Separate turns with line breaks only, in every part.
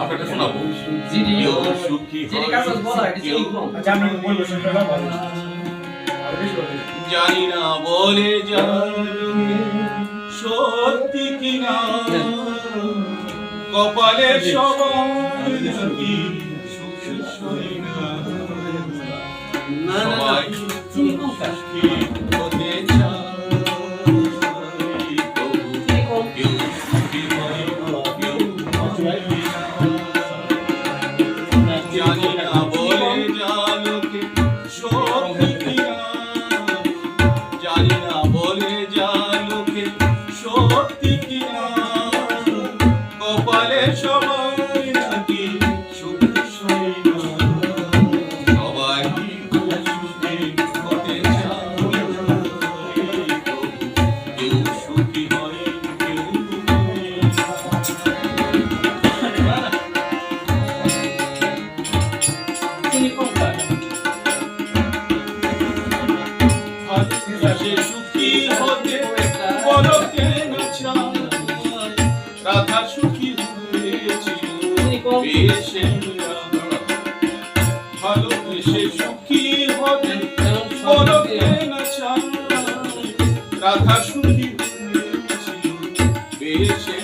আপনাকে শোনাবো। কেউ সুখী জানি না বলে সত্যি কিনা। কপালে সবাই রাধে সুখী হতে বলো কেন চায় রাধা সুখী হয়েছিল বেশে ভালোবেসে সুখী হতে বলো কেন চায় রাধা সুখী হয়েছিল বেশে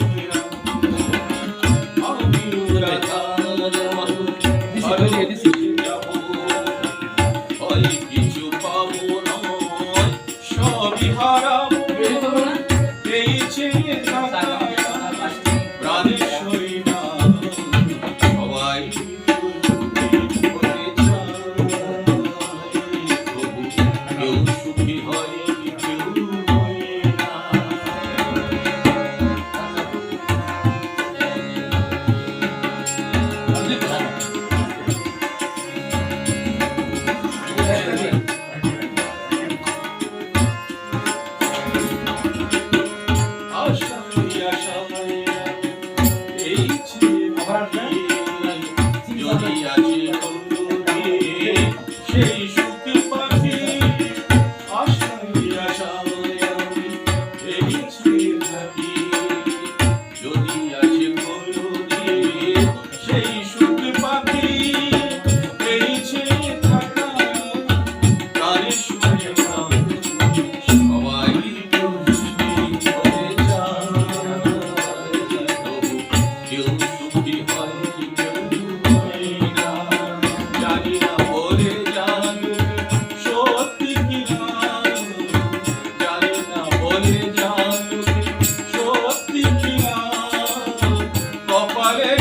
আমি রাধা ভালোবেসে হরি হর You.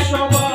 সবাই